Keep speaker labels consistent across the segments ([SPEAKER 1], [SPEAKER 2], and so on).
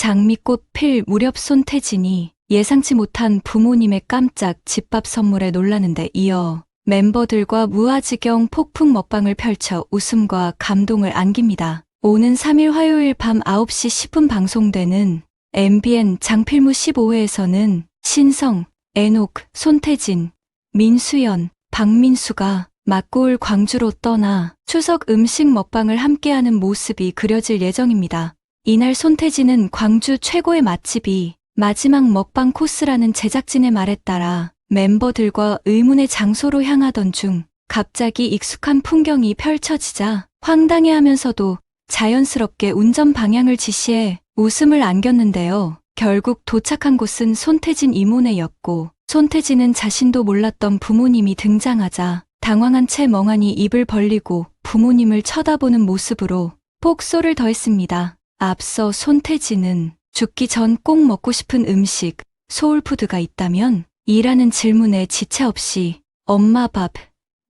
[SPEAKER 1] 장미꽃 필 무렵 손태진이 예상치 못한 부모님의 깜짝 집밥 선물에 놀라는데 이어 멤버들과 무아지경 폭풍 먹방을 펼쳐 웃음과 감동을 안깁니다. 오는 3일 화요일 밤 9시 10분 방송되는 MBN 장필무 15회에서는 신성, 애녹, 손태진, 민수연, 박민수가 막고을 광주로 떠나 추석 음식 먹방을 함께하는 모습이 그려질 예정입니다. 이날 손태진은 광주 최고의 맛집이 마지막 먹방 코스라는 제작진의 말에 따라 멤버들과 의문의 장소로 향하던 중 갑자기 익숙한 풍경이 펼쳐지자 황당해하면서도 자연스럽게 운전 방향을 지시해 웃음을 안겼는데요. 결국 도착한 곳은 손태진 이모네였고 손태진은 자신도 몰랐던 부모님이 등장하자 당황한 채 멍하니 입을 벌리고 부모님을 쳐다보는 모습으로 폭소를 더했습니다. 앞서 손태진은 죽기 전 꼭 먹고 싶은 음식, 소울푸드가 있다면? 이라는 질문에 지체 없이 엄마 밥,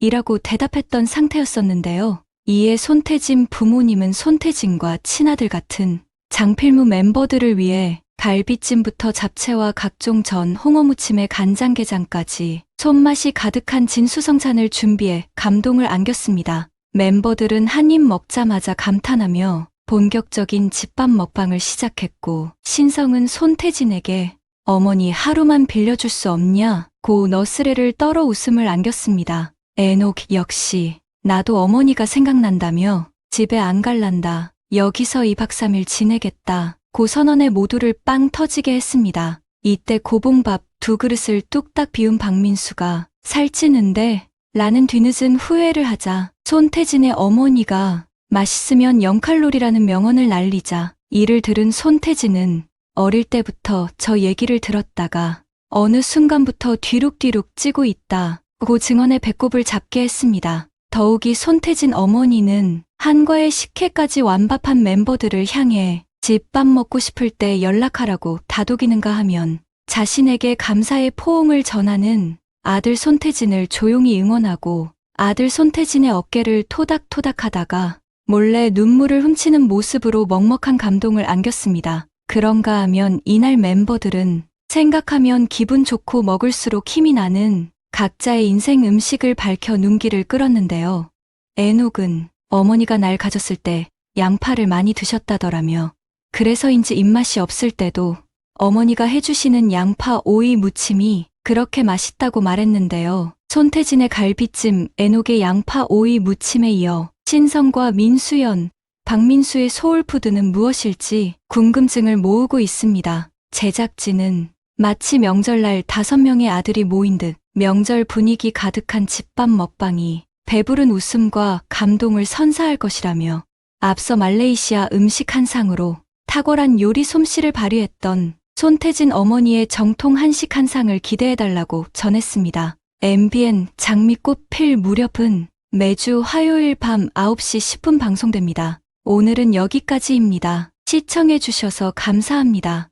[SPEAKER 1] 이라고 대답했던 상태였었는데요. 이에 손태진 부모님은 손태진과 친아들 같은 장필무 멤버들을 위해 갈비찜부터 잡채와 각종 전, 홍어무침에 간장게장까지 손맛이 가득한 진수성찬을 준비해 감동을 안겼습니다. 멤버들은 한 입 먹자마자 감탄하며 본격적인 집밥 먹방을 시작했고 신성은 손태진에게 어머니 하루만 빌려줄 수 없냐 고 너스레를 떨어 웃음을 안겼습니다. 애녹 역시 나도 어머니가 생각난다며 집에 안 갈란다. 여기서 2박 3일 지내겠다. 고 선언에 모두를 빵 터지게 했습니다. 이때 고봉밥 두 그릇을 뚝딱 비운 박민수가 살찌는데 라는 뒤늦은 후회를 하자 손태진의 어머니가 맛있으면 0칼로리라는 명언을 날리자 이를 들은 손태진은 어릴 때부터 저 얘기를 들었다가 어느 순간부터 뒤룩뒤룩 찌고 있다. 고 증언의 배꼽을 잡게 했습니다. 더욱이 손태진 어머니는 한과의 식혜까지 완밥한 멤버들을 향해 집 밥 먹고 싶을 때 연락하라고 다독이는가 하면 자신에게 감사의 포옹을 전하는 아들 손태진을 조용히 응원하고 아들 손태진의 어깨를 토닥토닥 하다가 몰래 눈물을 훔치는 모습으로 먹먹한 감동을 안겼습니다. 그런가 하면 이날 멤버들은 생각하면 기분 좋고 먹을수록 힘이 나는 각자의 인생 음식을 밝혀 눈길을 끌었는데요. 애녹은 어머니가 날 가졌을 때 양파를 많이 드셨다더라며 그래서인지 입맛이 없을 때도 어머니가 해주시는 양파 오이 무침이 그렇게 맛있다고 말했는데요. 손태진의 갈비찜, 애녹의 양파 오이 무침에 이어 신성과 민수연, 박민수의 소울푸드는 무엇일지 궁금증을 모으고 있습니다. 제작진은 마치 명절날 다섯 명의 아들이 모인 듯 명절 분위기 가득한 집밥 먹방이 배부른 웃음과 감동을 선사할 것이라며 앞서 말레이시아 음식 한 상으로 탁월한 요리 솜씨를 발휘했던 손태진 어머니의 정통 한식 한 상을 기대해달라고 전했습니다. MBN 장미꽃 필 무렵은 매주 화요일 밤 9시 10분 방송됩니다. 오늘은 여기까지입니다. 시청해주셔서 감사합니다.